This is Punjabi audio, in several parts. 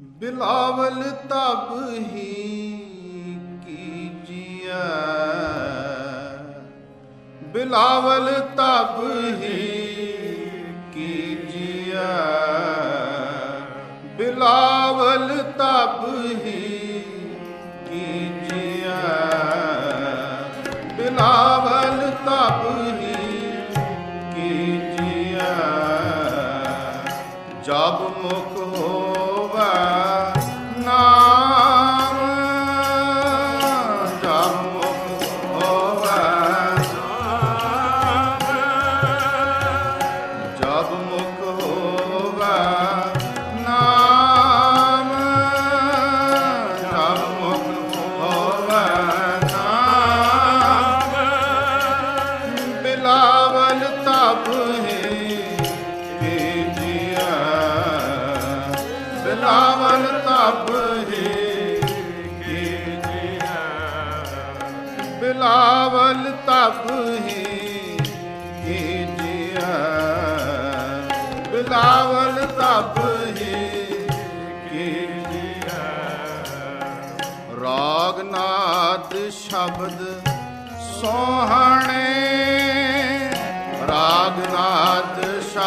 ਬਿਲਾਵਲ ਤਬ ਹੀ ਕੀਜੀਐ। ਬਿਲਾਵਲ ਤਬ ਹੀ ਕੀਜੀਐ। ਬਿਲਾਵਲ ਤਬ ਹੀ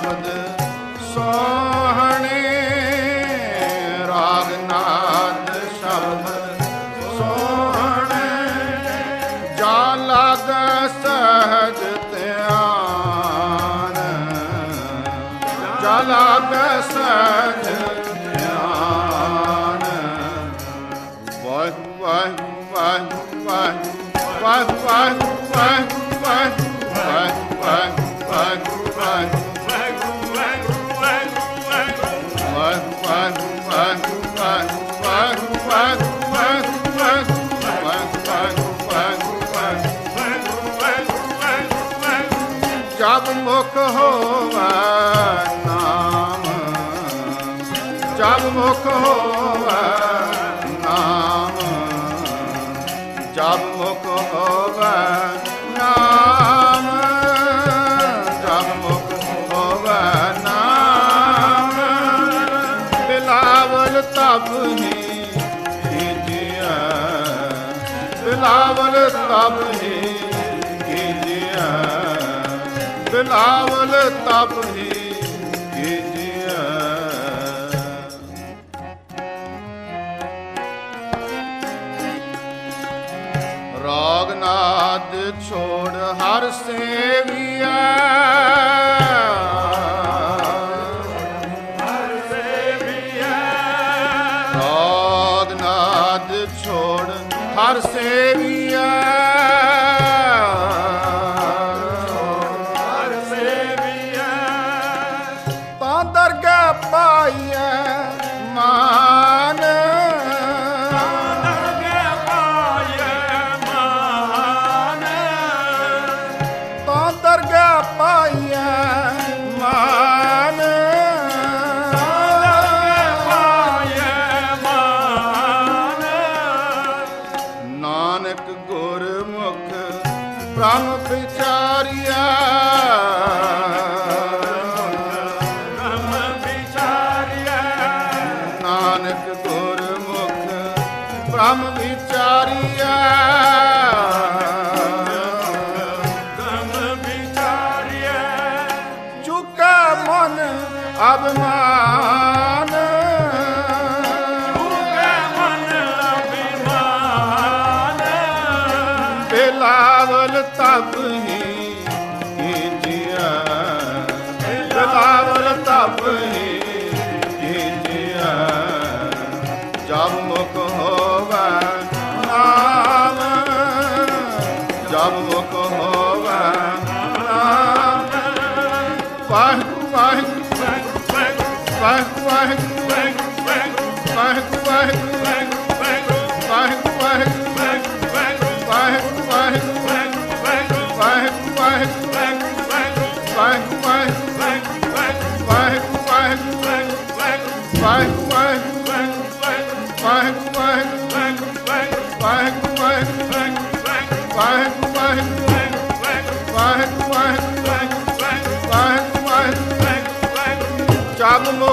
kabdı ਤਬ ਹੈ ਕੀਜਿਆ ਬਿਲਾਵਲ ਤਬ ਹੈ ਕੀਜਿਆ ਬਿਲਾਵਲ ਤਬ ਹੈ ਰਾਗ ਛੋੜ ਹਰ ਸੇਵੀਆ ஞான ਵਾਹਿਗੁਰੂ ਵਾਹਿਗੁਰੂ ਵਾਹਿਗੁਰੂ ਵਾਹਿਗੁਰੂ ਵਾਹਿਗੁਰੂ Bye.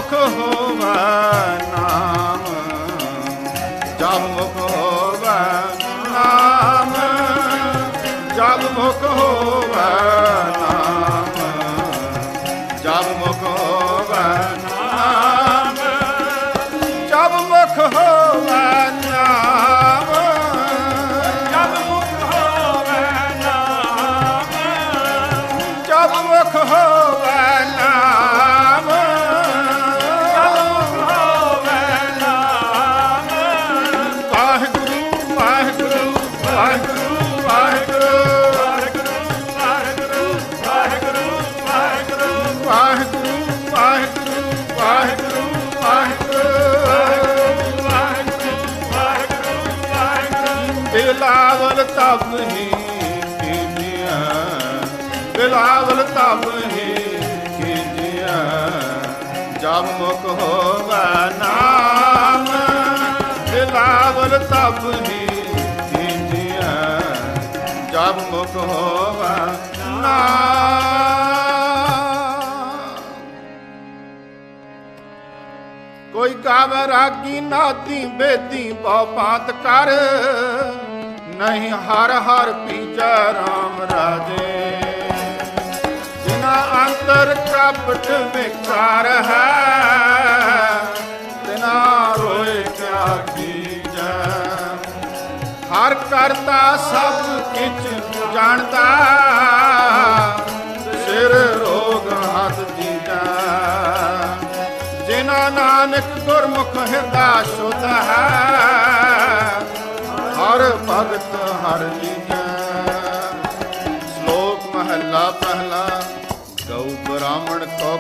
ভগবান ਮੁਖ ਹੋਵਾ ਨਾਮ, ਬਿਲਾਵਲ ਤਪ ਹੀ ਕੀਜੀਆਂ ਜਬ ਮੁਖ ਹੋਵਾ ਨਾਮ। ਕੋਈ ਗਾਵੇ ਰਾਗੀ ਨਾਦੀ ਬੇਦੀ ਬਹੁ ਪਾਤ ਕਰ, ਨਹੀਂ ਹਰ ਹਰ ਪੀਜੈ RAM ਰਾਜੇ। ਅੰਤਰ ਕਪਟ ਵਿਕਾਰ ਹੈ। ਤਿਨਾ ਰੋਏ ਕਿਆ ਕੀਜੈ। ਹਰ ਕਰਤਾ ਸਭ ਕਿਛ ਜਾਣਦਾ। ਸਿਰ ਰੋਗ ਹੱਥ ਦੀਦਾ ਜਿਨਾ ਨਾਨਕ ਗੁਰਮੁਖ ਹਿਰਦਾ ਸੁਧ ਹੈ, ਹਰ ਭਗਤ ਹਰ ਲੀਜੈ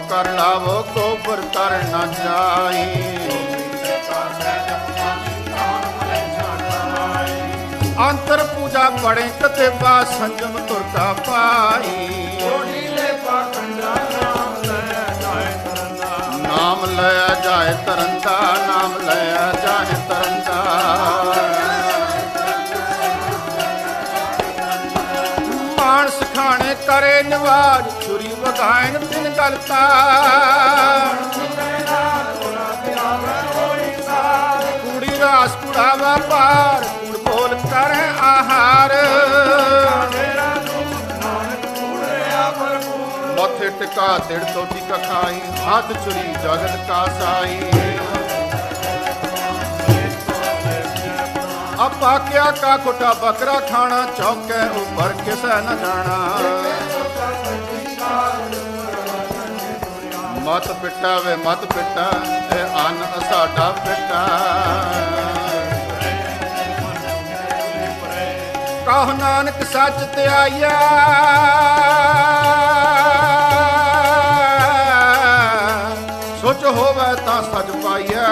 ਕਰ ਲਾਵੋ ਕੋ ਪਰ ਕਰ ਨਾ ਜਾਏ ਅੰਤਰ ਪੂਜਾ ਪੜੇ ਤਤੇ ਬਾ ਸੰਜਮ ਤੁਰਤਾ ਪਾਈ। ਓਢੀਲੇ ਪਾਖੰਡਾ ਨਾਮ ਲੈ ਜਾਏ ਤਰੰਦਾ ਨਾਮ ਲੈ ਜਾਏ ਤਰੰਦਾ ਨਾਮ ਲੈ ਜਾਏ ਤਰੰਦਾ ਮਾਨਸ ਖਾਣੇ ਕਰੇ ਨਿਵਾਜ ਛੁਰੀ ਵਗਾਇਨ ਤਿਨ ਕੁੜੀ ਰਾਸ ਕੁੜਾਵਾ ਪਾਰ ਕੁੜ ਬੋਲ ਕਰੇ ਆਹਾਰ। ਮੱਥੇ ਟਿਕਾ ਤਿੜ ਤੋਂ ਟਿਕਾ ਹੱਥ ਚੁਰੀ ਜਗਤ ਕਾ ਸਾਈ। ਆਪਾ ਕਿਆ ਕਾ ਖੁਟਾ ਬੱਕਰਾ ਖਾਣਾ, ਚੌਕੇ ਉੱਪਰ ਕਿਸੈ ਨ ਜਾਣਾ। ਮਤ ਪਿੱਟਾ ਵੇ ਮਤ ਪਿੱਟਾ, ਇਹ ਅੰਨ ਸਾਡਾ ਪਿੱਟਾ। ਕਹ ਨਾਨਕ ਸੱਚ ਤੇ ਆਇਆ। ਸੋਚ ਹੋਵੇ ਤਾਂ ਸੱਚ ਪਾਈਐ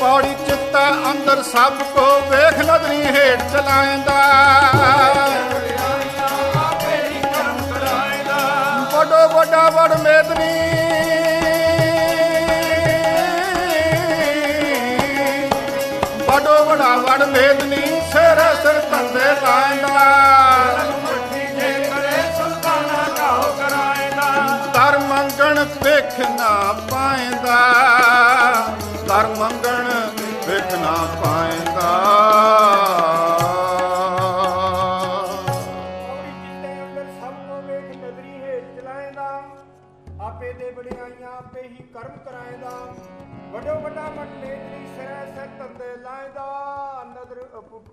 ਪੌੜੀ ਚਿੱਤਾ ਅੰਦਰ ਸਭ ਕੋ ਵੇਖ ਨਦਰੀ ਹੇਠ ਚਲਾਇਂਦਾ। ਵੜ ਮੇਦਨੀ। ਵਡੋ ਵੱਡਾ ਵੜ ਮੇਦਨੀ, ਸਿਰ ਸਿਰ ਤੰਦੇ ਲਾਇਂਦਾ ਕਰ ਮੰਗਣ ਵੇਖ ਨਾ ਪਾਏਂਦਾ ਕਰ ਮੰਗਣ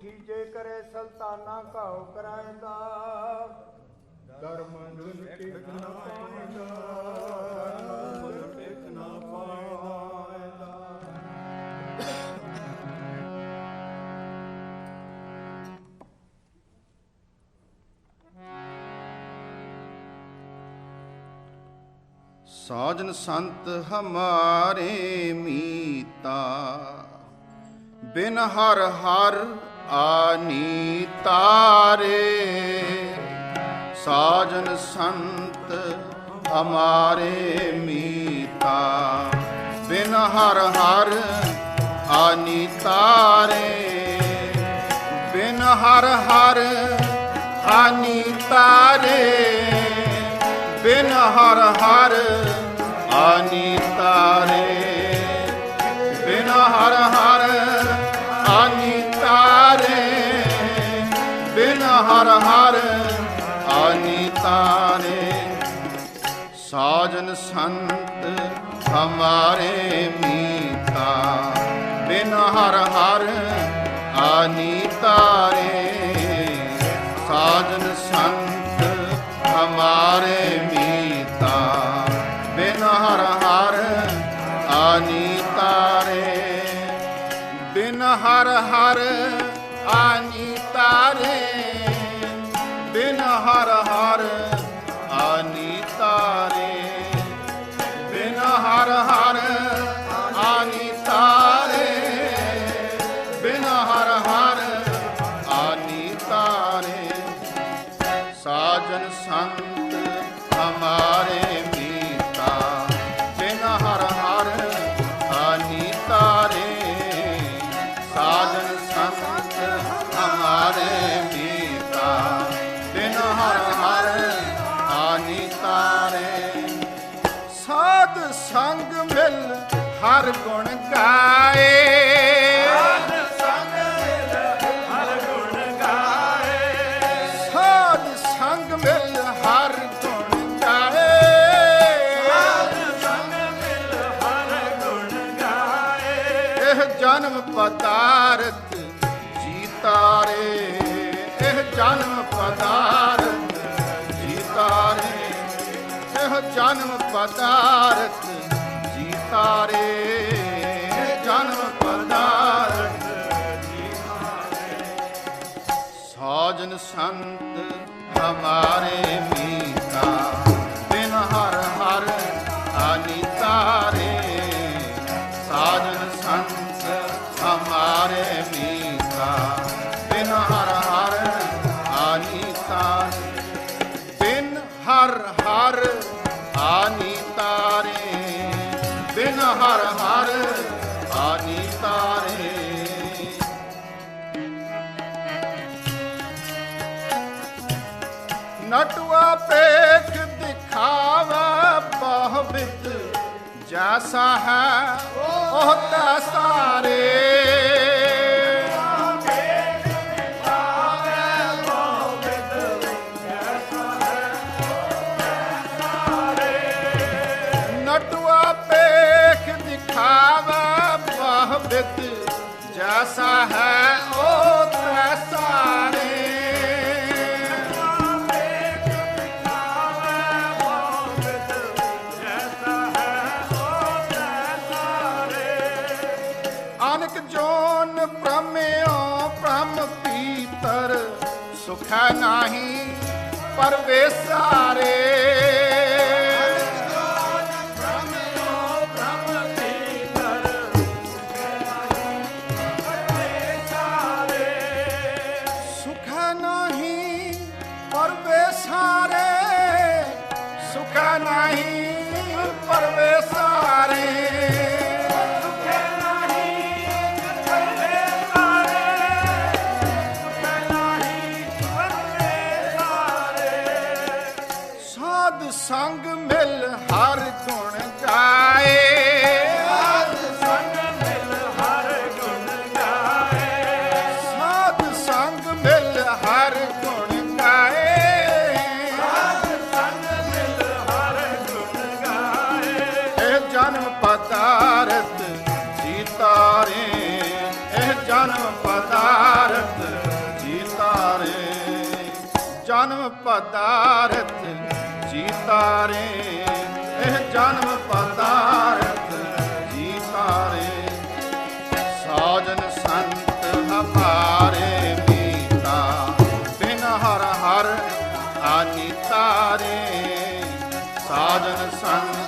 ਅਪੁੱਠੀ ਜੇ ਕਰੇ ਸਲਤਾਨਾ ਘਾਉ ਕਰਾਏਂਦਾ। ਧਰਮ ਜੁਨ ਟਿਕ ਨਾ ਧਰਮ ਨਾ ਪਾਏਂਦਾ। ਸਾਜਨ ਸੰਤ ਹਮਾਰੇ ਮੀਤਾ ਬਿਨ ਹਰ ਹਰ ਆਨੀ ਤਾਰੇ, ਸਾਜਨ ਸੰਤ ਹਮਾਰੇ ਮੀਤਾ। ਬਿਨ ਹਰ ਹਰ ਆਨੀ ਤਾਰੇ, ਬਿਨ ਹਰ ਹਰ ਆਨੀ ਤਾਰੇ, ਬਿਨ ਹਰ ਹਰ ਆਨੀ ਤਾਰੇ, ਬਿਨ ਹਰ ਹਰ ਸਾਜਨ ਸੰਤ ਹਮਾਰੇ ਮੀਤਾ ਬਿਨ ਹਰ ਹਰ ਆਨੀ ਤਾਰੇ। ਸਾਜਨ ਸੰਤ ਹਮਾਰੇ ਮੀਤਾ ਬਿਨ ਹਰ ਹਰ ਆਨੀ ਤਾਰੇ। ਬਿਨ ਹਰ ਹਰ ਆਨੀ ਤਾਰੇ। ਜਨਮ ਪਦਾਰਥ ਜੀਤਾਰੇ ਇਹ ਜਨਮ ਪਦਾਰਥ ਜੀਤਾਰੇ ਇਹ ਜਨਮ ਪਦਾਰਥ ਜੀਤਾਰੇ ਜਨਮ ਪਦਾਰਥ ਸਾਜਨ ਸੰਤ ਹਮਾਰੇ ਮੀਤਾ ਹਰ ਆਨੀ ਤਾਰੇ, ਬਿਨ ਹਰ ਹਰ ਆਨੀ ਤਾਰੇ। ਨਟਵਾ ਪੇਖ ਦਿਖਾਵਾ ਬਹੁਵਿਤ ਜੈਸਾ ਹੈ ਉਹ ਤੈਸਾ ਰੇ ਜੈਸਾ ਹੈ ਉਹ ਤੈਸਾ ਰੇ ਅਨਕ ਜੋਨ ਪ੍ਰਮਿਓ ਪ੍ਰਮ ਪੀਤਰ ਸੁਖ ਨਾਹੀ ਪਰਵੇਸਾਰੇ। ਸਾਧ ਸੰਗ ਮਿਲ ਹਰ ਗੁਣ ਗਾਏ ਸਾਧ ਸੰਗ ਮਿਲ ਹਰ ਗੁਣ ਗਾਏ ਸਾਧ ਸੰਗ ਮਿਲ ਹਰ ਗੁਣ ਗਾਏ ਸਾਧ ਸੰਗ ਮਿਲ ਹਰ ਗੁਣ ਗਾਏ ਇਹ ਜਨਮ ਪਦਾਰਥ ਜੀਤਾਰੇ ਇਹ ਜਨਮ ਪਦਾਰਥ ਜੀਤਾਰੇ ਜਨਮ ਪਦਾਰਥ ਤਾਰੇ, ਇਹ ਜਨਮ ਪਦਾਰਥ ਜੀਤਾਰੇ ਸਾਜਨ ਸੰਤ ਹਮਾਰੇ ਮੀਤਾ, ਬਿਨ ਹਰ ਹਰ ਆਨੀ ਤਾਰੇ। ਸਾਜਨ ਸੰਤ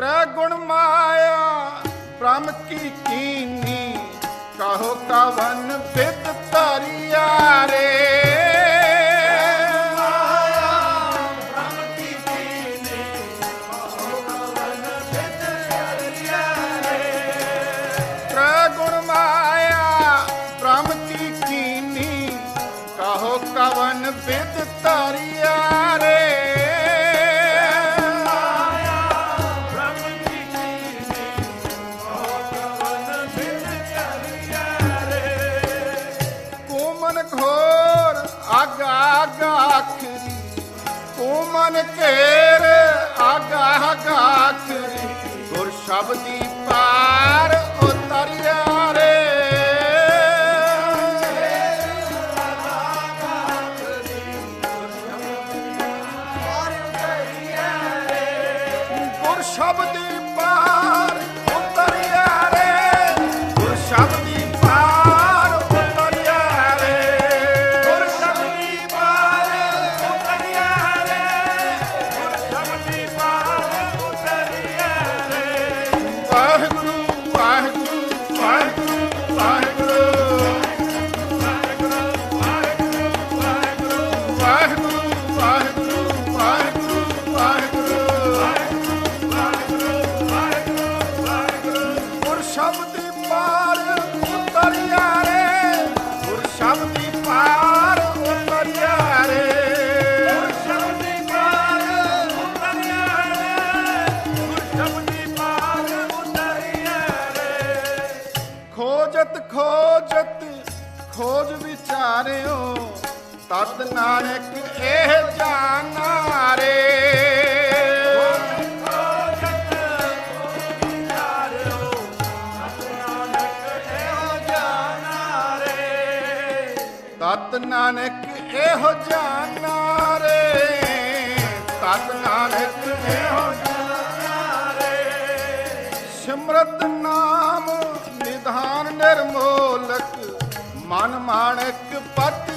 ਤ੍ਰੈ ਗੁਣ ਮਾਇਆ ਪ੍ਰਮ ਕੀ ਕੀਨੀ ਕਹੋ ਕਵਨ ਬਿਦ ਧਰਿਆ ਰੇ। ਮਨ ਘੇਰ ਆਗਾ ਗਾਥਰੀ ਗੁਰ ਸ਼ਬਦੀ ਪਾ ਵਿਚਾਰਿਓ ਤਦ ਨਾਨਕ ਇਹ ਜਾਣਾ ਰੇ ਤਤ ਨਾਨਕ ਇਹੋ ਜਾਣਾ ਰੇ ਤਤ ਨਾਨਕ ਇਹੋ ਜਾਣਾ ਰੇ ਸਿਮਰਤ ਨਾਮ ਨਿਧਾਨ ਨਿਰਮੋਲਕ ਮਨ ਮਾਣਕ ਪਤ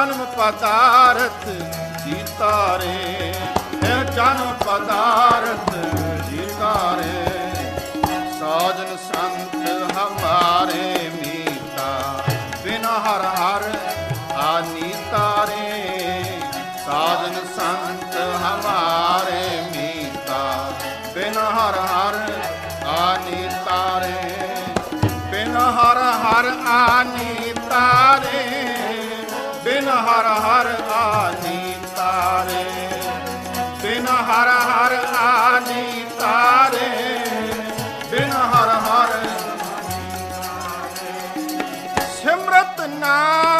ਜਨਮ ਪਦਾਰਥ ਜੀਤਾ ਰੇ ਇਹ ਜਨਮ ਪਦਾਰਥ ਜੀਤਾ ਰੇ ਸਾਜਨ ਸੰਤ ਹਮਾਰੇ ਮੀਤਾ, ਬਿਨ ਹਰ ਹਰ ਆਨੀ ਤਾਰੇ। ਸਾਜਨ ਸੰਤ ਹਮਾਰੇ ਮੀਤਾ, ਬਿਨ ਹਰ ਹਰ ਆਨੀ ਤਾਰੇ। ਬਿਨ ਹਰ ਹਰ ਆਨੀ ਤਾਰੇ। ਹਰ ਹਰ ਆਨੀ ਤਾਰੇ ਬਿਨ ਹਰ ਹਰ ਆਨੀ ਤਾਰੇ ਬਿਨ ਹਰ ਹਰ ਸਿਮਰਤ ਨਾਮ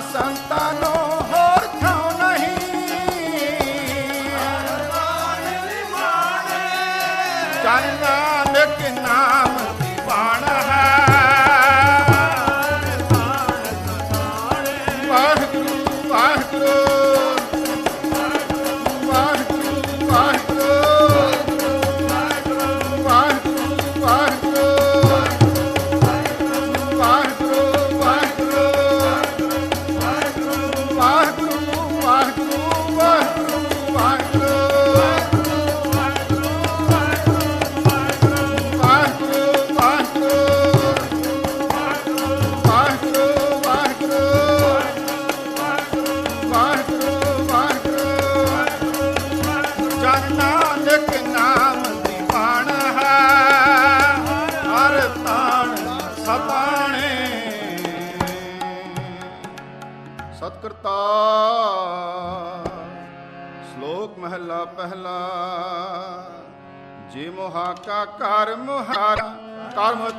संतानों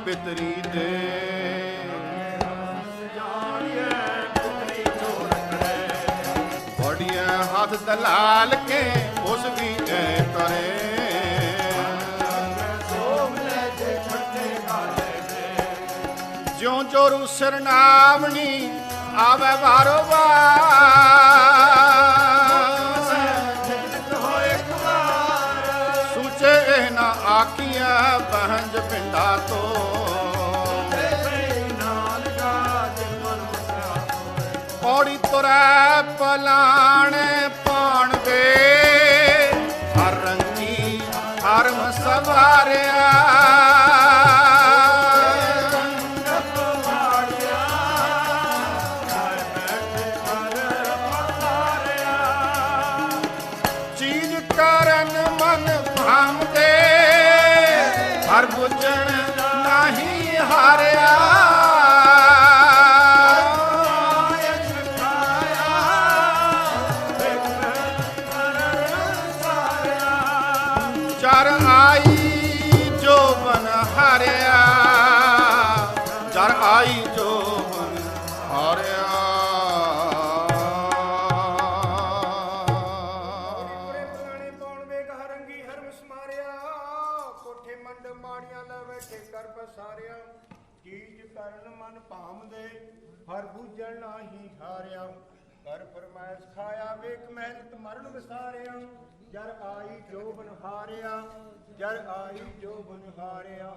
ਪਿਤਰੀ ਦੇ ਬੜੀਆਂ ਹੱਥ ਦਲਾਲ ਕੇ ਉਸ ਵੀ ਐ ਤਰੇ ਜਿਉਂ ਜੋ ਰੂਸਰ ਨਾਮਣੀ ਆਵੇ ਵਾਰੋ ਵਾਰ। ਆਕੀਆਂ ਬਹੰਜ ਪਿੰਡਾ ਤੋਂ। ਤੁਰੈ ਪਲਾਣ ਪਾਣ ਦੇ। ਹਰ ਰੰਗੀ ਹਰਮ ਸਵਾਰਿਆ ਮਰਨ ਵਿਸਾਰਿਆ ਜਰ ਆਈ ਜੋ ਬਨਹਾਰਿਆ ਜਰ ਆਈ ਜੋ ਬਨਹਾਰਿਆ